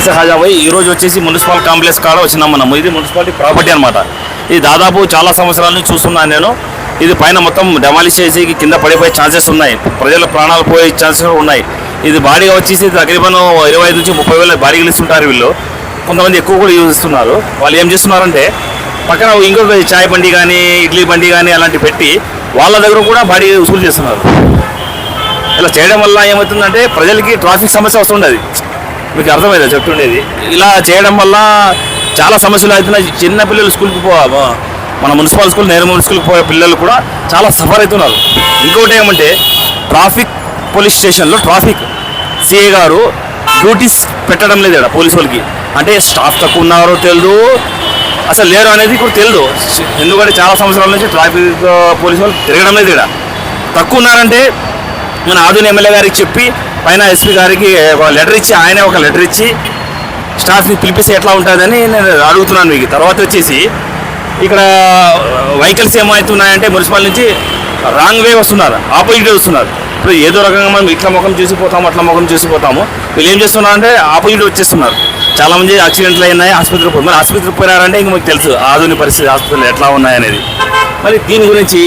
నమస్తే హాజాబాయ్ ఈ రోజు వచ్చేసి మున్సిపల్ కాంప్లెక్స్ కాడ వచ్చినాం మనం ఇది మున్సిపాలిటీ ప్రాపర్టీ అనమాట ఇది దాదాపు చాలా సంవత్సరాల నుంచి చూస్తున్నాను నేను. ఇది పైన మొత్తం డెమాలిష్ చేసి కింద పడిపోయే ఛాన్సెస్ ఉన్నాయి. ప్రజల ప్రాణాలు పోయే ఛాన్సెస్ ఉన్నాయి. ఇది బాడీగా వచ్చేసి తకరీబన్ ఇరవై ఐదు నుంచి ముప్పై వేల బాడీలు ఇస్తుంటారు వీళ్ళు. కొంతమంది ఎక్కువ కూడా యూజ్ ఇస్తున్నారు వాళ్ళు ఏం చేస్తున్నారంటే పక్కన ఇంకొక చాయ్ బండి కానీ ఇడ్లీ బండి కానీ అలాంటివి పెట్టి వాళ్ళ దగ్గర కూడా బాడీ వసూలు చేస్తున్నారు. ఇలా చేయడం వల్ల ఏమవుతుందంటే ప్రజలకి ట్రాఫిక్ సమస్య వస్తుండేది. మీకు అర్థమైందా చెప్తుండేది? ఇలా చేయడం వల్ల చాలా సమస్యలు అవుతున్నాయి. చిన్న పిల్లలు స్కూల్కి పో మన మున్సిపల్ స్కూల్ నేరు స్కూల్కి పోయే పిల్లలు కూడా చాలా సఫర్ అవుతున్నారు. ఇంకోటి ఏమంటే ట్రాఫిక్ పోలీస్ స్టేషన్లో ట్రాఫిక్. సిఏ గారు డ్యూటీస్ పెట్టడం లేదు ఇక్కడ పోలీసు వాళ్ళకి. అంటే స్టాఫ్ తక్కువ ఉన్నారో తెలియదు అసలు లేరు అనేది కూడా తెలియదు ఎందుకంటే చాలా సంవత్సరాల నుంచి ట్రాఫిక్ పోలీసు వాళ్ళు తిరగడం లేదు ఇక్కడ. తక్కువ ఉన్నారంటే మన ఆధున ఎమ్మెల్యే గారికి చెప్పి పైన ఎస్పీ గారికి ఒక లెటర్ ఇచ్చి ఆయనే ఒక లెటర్ ఇచ్చి స్టాఫ్ని పిలిపిస్తే ఎట్లా ఉంటుందని నేను అడుగుతున్నాను మీకు. తర్వాత వచ్చేసి ఇక్కడ వెహికల్స్ ఏమవుతున్నాయంటే మున్సిపల్ నుంచి రాంగ్ వే వస్తున్నారు ఆపోజిట్ వస్తున్నారు. ఇప్పుడు ఏదో రకంగా మనం ఇట్లా ముఖం చూసిపోతాము అట్లా ముఖం చూసిపోతాము వీళ్ళు ఏం చేస్తున్నారు అంటే ఆపోజిట్ వచ్చేస్తున్నారు. చాలా మంది యాక్సిడెంట్లు అయినాయి ఆసుపత్రికి పోయి మరి ఆసుపత్రికి పోయినారంటే ఇంక మీకు తెలుసు ఆధునిక పరిస్థితి హాస్పిటల్ ఎట్లా ఉన్నాయనేది మరి దీని గురించి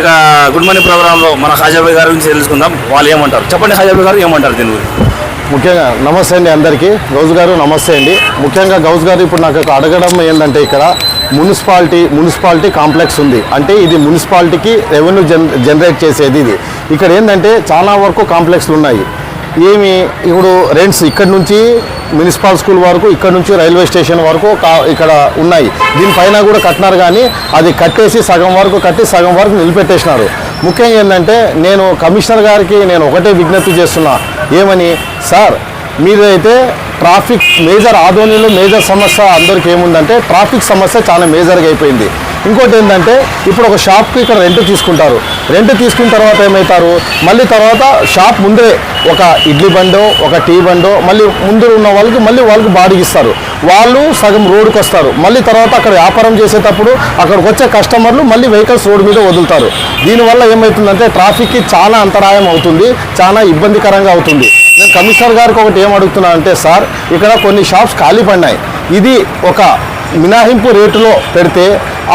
ఇక గుడ్ మార్నింగ్ ప్రోగ్రాంలో మన హాజాబాయ్ గారి గురించి తెలుసుకుందాం. వాళ్ళు ఏమంటారు? చెప్పండి హాజాబాయ్ గారు ఏమంటారు దీని గురించి? ముఖ్యంగా నమస్తే అండి అందరికీ. గౌజ్ గారు నమస్తే అండి. ముఖ్యంగా గౌజ్ గారు ఇప్పుడు నాకు అడగడం ఏంటంటే ఇక్కడ మున్సిపాలిటీ మున్సిపాలిటీ కాంప్లెక్స్ ఉంది. అంటే ఇది మున్సిపాలిటీకి రెవెన్యూ జన్ జనరేట్ చేసేది ఇది. ఇక్కడ ఏంటంటే చాలా వరకు కాంప్లెక్స్లు ఉన్నాయి. ఏమి ఇప్పుడు రెంట్స్ ఇక్కడ నుంచి మున్సిపల్ స్కూల్ వరకు ఇక్కడ నుంచి రైల్వే స్టేషన్ వరకు కా- ఇక్కడ ఉన్నాయి. దీనిపైన కూడా కట్టినారు కానీ అది కట్టేసి సగం వరకు కట్టి సగం వరకు నిలిపెట్టేసినారు ముఖ్యంగా ఏంటంటే నేను కమిషనర్ గారికి నేను ఒకటే విజ్ఞప్తి చేస్తున్నా. ఏమని? సార్ మీరైతే ట్రాఫిక్ మేజర్ ఆదోనిలో మేజర్ సమస్య అందరికి ఏముందంటే ట్రాఫిక్ సమస్య చాలా మేజర్గా అయిపోయింది. ఇంకోటి ఏంటంటే ఇప్పుడు ఒక షాప్కి ఇక్కడ రెంట్ తీసుకుంటారు. రెంట్ తీసుకున్న తర్వాత ఏమవుతారు మళ్ళీ తర్వాత షాప్ ముందే ఒక ఇడ్లీ బండో ఒక టీ బండో మళ్ళీ ముందు ఉన్న వాళ్ళకి మళ్ళీ వాళ్ళకి బాడీకి ఇస్తారు. వాళ్ళు సగం రోడ్డుకి వస్తారు. మళ్ళీ తర్వాత అక్కడ వ్యాపారం చేసేటప్పుడు అక్కడికి వచ్చే కస్టమర్లు మళ్ళీ వెహికల్స్ రోడ్డు మీద వదులుతారు. దీనివల్ల ఏమవుతుందంటే ట్రాఫిక్కి చాలా అంతరాయం అవుతుంది చాలా ఇబ్బందికరంగా అవుతుంది. నేను కమిషనర్ గారికి ఒకటి ఏం అడుగుతున్నా అంటే సార్ ఇక్కడ కొన్ని షాప్స్ ఖాళీ పడినాయి. ఇది ఒక మినహాయింపు రేటులో పెడితే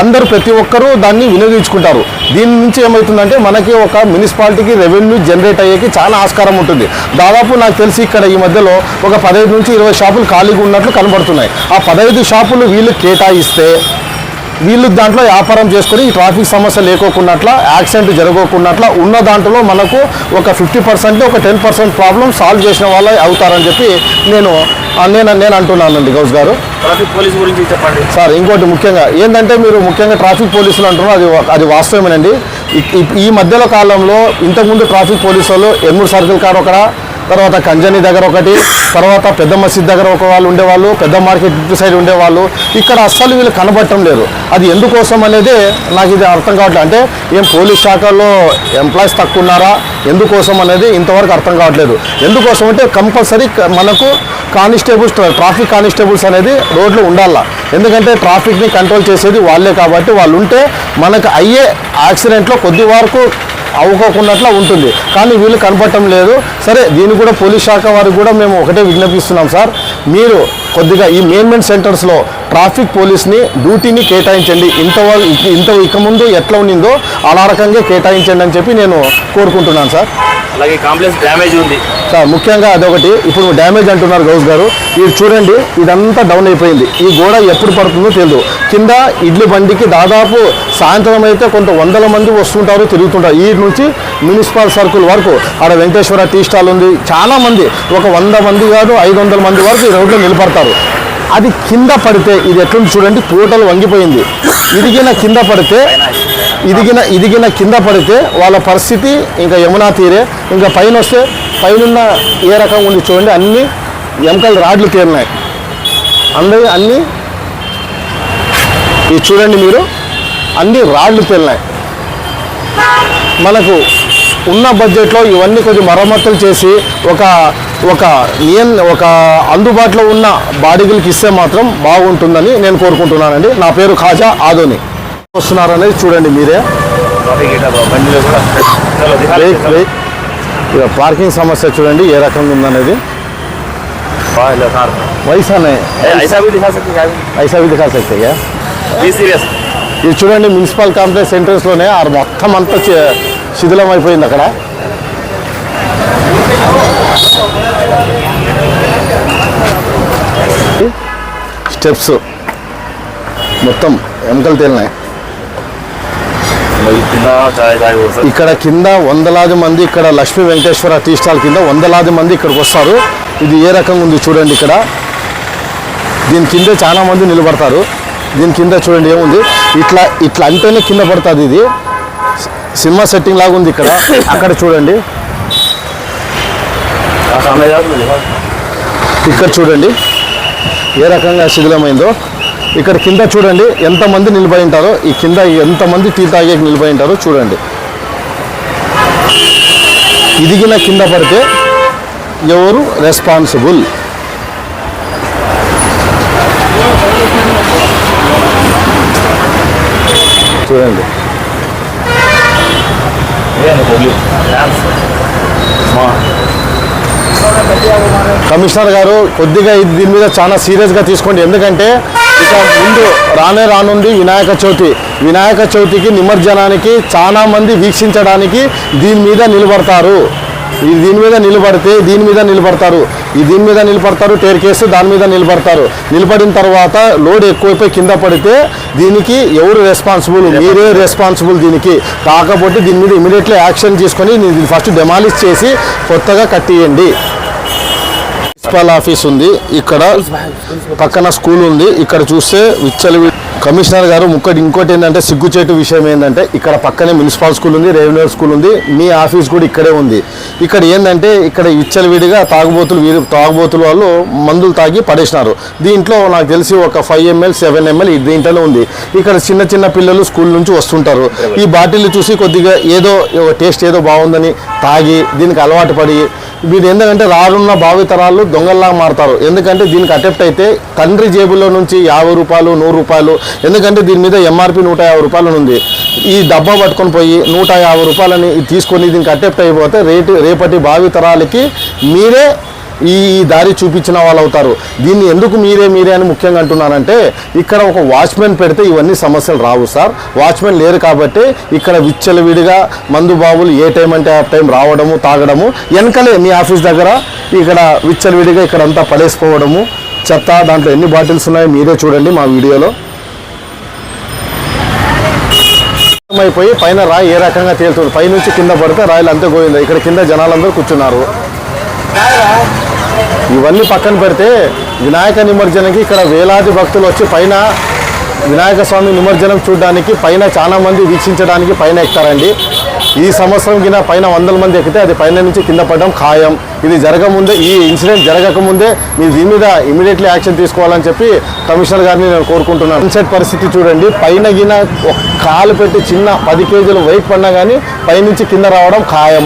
అందరూ ప్రతి ఒక్కరూ దాన్ని వినియోగించుకుంటారు. దీని నుంచి ఏమవుతుందంటే మనకి ఒక మున్సిపాలిటీకి రెవెన్యూ జనరేట్ అయ్యేకి చాలా ఆస్కారం ఉంటుంది. దాదాపు నాకు తెలిసి ఇక్కడ ఈ మధ్యలో ఒక పదహైదు నుంచి ఇరవై షాపులు ఖాళీగా ఉన్నట్లు కనబడుతున్నాయి. ఆ పదహైదు షాపులు వీళ్ళు కేటాయిస్తే వీళ్ళు దాంట్లో వ్యాపారం చేసుకొని ఈ ట్రాఫిక్ సమస్య లేకోకున్నట్ల యాక్సిడెంట్ జరగకున్నట్ల ఉన్న దాంట్లో మనకు ఒక ఫిఫ్టీ పర్సెంట్ ఒక టెన్ పర్సెంట్ ప్రాబ్లం సాల్వ్ చేసిన వాళ్ళే అవుతారని చెప్పి నేను నేను నేను అంటున్నానండి గౌస్ గారు. ట్రాఫిక్ పోలీస్ గురించి చెప్పండి. సార్ ఇంకోటి ముఖ్యంగా ఏంటంటే మీరు ముఖ్యంగా ట్రాఫిక్ పోలీసులు అంటున్నారు అది అది వాస్తవమేనండి. ఈ- మధ్యలో కాలంలో ఇంతకుముందు ట్రాఫిక్ పోలీసు వాళ్ళు ఎమ్మూరు సర్కిల్ కాడ ఒక తర్వాత కంజని దగ్గర ఒకటి తర్వాత పెద్ద మసీద్ దగ్గర ఒక వాళ్ళు ఉండేవాళ్ళు పెద్ద మార్కెట్ ఇటు సైడ్ ఉండేవాళ్ళు. ఇక్కడ అస్సలు వీళ్ళు కనబడటం లేదు. అది ఎందుకోసం అనేది నాకు ఇది అర్థం కావట్లేదు అంటే ఏం పోలీస్ శాఖలో ఎంప్లాయీస్ తక్కువ ఉన్నారా? ఎందుకోసం అనేది ఇంతవరకు అర్థం కావట్లేదు. ఎందుకోసం అంటే కంపల్సరీ మనకు కానిస్టేబుల్స్ ట్రాఫిక్ కానిస్టేబుల్స్ అనేది రోడ్లు ఉండాలా. ఎందుకంటే ట్రాఫిక్ని కంట్రోల్ చేసేది వాళ్ళే కాబట్టి వాళ్ళు ఉంటే మనకు అయ్యే యాక్సిడెంట్లో కొద్ది వరకు అవ్వకోకున్నట్లా ఉంటుంది. కానీ వీళ్ళు కనపడటం లేదు. సరే దీన్ని కూడా పోలీస్ శాఖ వారికి కూడా మేము ఒకటే విజ్ఞపిస్తున్నాం సార్. మీరు కొద్దిగా ఈ మెయిన్మెంట్ సెంటర్స్లో ట్రాఫిక్ పోలీస్ని డ్యూటీని కేటాయించండి. ఇంత ఇంత ఇక ముందు ఎట్లా ఉండిందో అలా రకంగా కేటాయించండి అని చెప్పి నేను కోరుకుంటున్నాను సార్. అలాగే కాంప్లెక్స్ డ్యామేజ్ ఉంది. సార్ ముఖ్యంగా అదొకటి. ఇప్పుడు డ్యామేజ్ అంటున్నారు గౌస్ గారు. ఇది చూడండి ఇదంతా డౌన్ అయిపోయింది. ఈ గోడ ఎప్పుడు పడుతుందో తెలియదు కింద ఇడ్లీ బండికి దాదాపు సాయంత్రం అయితే కొంత వందల మంది వస్తుంటారు తిరుగుతుంటారు. ఈ నుంచి మున్సిపల్ సర్కిల్ వరకు ఆడ వెంకటేశ్వర టీ స్టాల్ ఉంది. చాలా మంది ఒక వంద మంది కాదు ఐదు వందల మంది వరకు ఈ రోడ్లో నిలబడతారు. అది కింద పడితే ఇది ఎట్లుంది చూడండి పూటలు వంగిపోయింది. ఇదిగిన కింద పడితే ఇదిగిన ఇదిగిన కింద పడితే వాళ్ళ పరిస్థితి ఇంకా యమునా తీరే. ఇంకా పైన వస్తే పైన ఏ రకంగా ఉంది చూడండి అన్ని ఎంకలు రాడ్లు తీరినాయి. అందరి అన్నీ ఇది చూడండి మీరు అన్ని రాడ్లు తేలినాయి మనకు ఉన్న బడ్జెట్లో ఇవన్నీ కొంచెం మరమ్మతులు చేసి ఒక ఒక ఏం ఒక అందుబాటులో ఉన్న బాడీగులకి ఇస్తే మాత్రం బాగుంటుందని నేను కోరుకుంటున్నానండి. నా పేరు ఖాజా ఆదోని. వస్తున్నారనేది చూడండి మీరే. ఇక పార్కింగ్ సమస్య చూడండి ఏ రకంగా ఉందనేది. వయసానే ఇది చూడండి మున్సిపల్ కాంప్లెక్స్ ఎంట్రన్స్లోనే ఆ మొత్తం అంతా శిథిలం అయిపోయింది అక్కడ. స్టెప్స్ మొత్తం ఎముకలు తేలినాయి ఇక్కడ కింద వందలాది మంది ఇక్కడ లక్ష్మీ వెంకటేశ్వర టీ స్టాల్ కింద వందలాది మంది ఇక్కడికి వస్తారు. ఇది ఏ రకంగా ఉంది చూడండి ఇక్కడ. దీని కింద చాలా మంది నిలబడతారు. దీని కింద చూడండి ఏముంది? ఇట్లా ఇట్లా అంటేనే కింద పడుతుంది ఇది. సినిమా సెట్టింగ్ లాగా ఉంది ఇక్కడ. అక్కడ చూడండి. ఇక్కడ చూడండి ఏ రకంగా శిథిలమైందో. ఇక్కడ కింద చూడండి ఎంతమంది నిలబడి ఉంటారో ఈ కింద ఎంతమంది టీ తాగే నిలబడి ఉంటారో చూడండి. ఇదిగిన కింద పడితే ఎవరు రెస్పాన్సిబుల్? చూడండి. కమిషనర్ గారు కొద్దిగా ఇది దీని మీద చాలా సీరియస్గా తీసుకోండి. ఎందుకంటే ఇక ముందు రానే రానుంది వినాయక చవితి. వినాయక చవితికి నిమజ్జనానికి చాలా మంది వీక్షించడానికి దీని మీద నిలబడతారు. ఈ దీని మీద నిలబడితే దీని మీద నిలబడతారు. ఈ దీని మీద నిలబడతారు టేర్ కేసు దాని మీద నిలబడతారు. నిలబడిన తర్వాత లోడ్ ఎక్కువైపోయి కింద పడితే దీనికి ఎవరు రెస్పాన్సిబుల్ మీరే రెస్పాన్సిబుల్ దీనికి. కాకపోతే దీని మీద ఇమీడియట్లీ యాక్షన్ తీసుకొని ఫస్ట్ డెమాలిష్ చేసి కొత్తగా కట్టియండి. మున్సిపల్ ఆఫీస్ ఉంది. ఇక్కడ పక్కన స్కూల్ ఉంది. ఇక్కడ చూస్తే విచ్చలి కమిషనర్ గారు ముక్కటి ఇంకోటి ఏంటంటే సిగ్గుచేటు విషయం ఏంటంటే ఇక్కడ పక్కనే మున్సిపల్ స్కూల్ ఉంది రెవెన్యూ స్కూల్ ఉంది మీ ఆఫీస్ కూడా ఇక్కడే ఉంది. ఇక్కడ ఏంటంటే ఇక్కడ విచ్చలవిడిగా తాగుబోతులు వీరు తాగుబోతులు వాళ్ళు మందులు తాగి పడేసినారు. దీంట్లో నాకు తెలిసి ఒక ఫైవ్ ఎంఎల్ సెవెన్ ఎంఎల్ దీంట్లోనే ఉంది. ఇక్కడ చిన్న చిన్న పిల్లలు స్కూల్ నుంచి వస్తుంటారు. ఈ బాటిల్ చూసి కొద్దిగా ఏదో టేస్ట్ ఏదో బాగుందని తాగి దీనికి అలవాటు పడి వీరు ఎందుకంటే రానున్న భావితరాలు దొంగల్లాగా మారుతారు. ఎందుకంటే దీనికి అటెప్ట్ అయితే తండ్రి జేబులో నుంచి యాభై రూపాయలు నూరు రూపాయలు ఎందుకంటే దీని మీద ఎంఆర్పి నూట యాభై రూపాయలు ఉంది. ఈ డబ్బా పట్టుకొని పోయి నూట యాభై రూపాయలని తీసుకొని దీనికి అటెప్ట్ అయిపోతే రేటు రేపటి భావితరాలకి మీరే ఈ దారి చూపించిన వాళ్ళు అవుతారు. దీన్ని ఎందుకు మీరే మీరే అని ముఖ్యంగా అంటున్నానంటే ఇక్కడ ఒక వాచ్మెన్ పెడితే ఇవన్నీ సమస్యలు రావు సార్. వాచ్మెన్ లేరు కాబట్టి ఇక్కడ విచ్చలవిడిగా మందు బాబులు ఏ టైం అంటే ఆ టైం రావడము తాగడము వెనకలే మీ ఆఫీస్ దగ్గర ఇక్కడ విచ్చలవిడిగా ఇక్కడ అంతా పడేసిపోవడము చెత్త దాంట్లో ఎన్ని బాటిల్స్ ఉన్నాయో మీరే చూడండి మా వీడియోలో. అయిపోయి పైన రాయి ఏ రకంగా తేలుతుంది? పైనుంచి కింద పడితే రాయలు అంతే పోయింది. ఇక్కడ కింద జనాలందరూ కూర్చున్నారు. ఇవన్నీ పక్కన పెడితే వినాయక నిమజ్జనకి ఇక్కడ వేలాది భక్తులు వచ్చి పైన వినాయక స్వామి నిమజ్జనం చూడడానికి పైన చాలా మంది వీక్షించడానికి పైన ఎక్కుతారండి. ఈ సంవత్సరం కింద పైన వందల మంది ఎక్కితే అది పైన నుంచి కింద పడడం ఖాయం. ఇది జరగముందే ఈ ఇన్సిడెంట్ జరగకముందే మీ దీని మీద ఇమీడియట్లీ యాక్షన్ తీసుకోవాలని చెప్పి కమిషనర్ గారిని నేను కోరుకుంటున్నాను. ఇన్సెట్ పరిస్థితి చూడండి పైన గిన కాలు పెట్టి చిన్న పది కేజీలు వెయిట్ పడినా కానీ పైనుంచి కింద రావడం ఖాయం.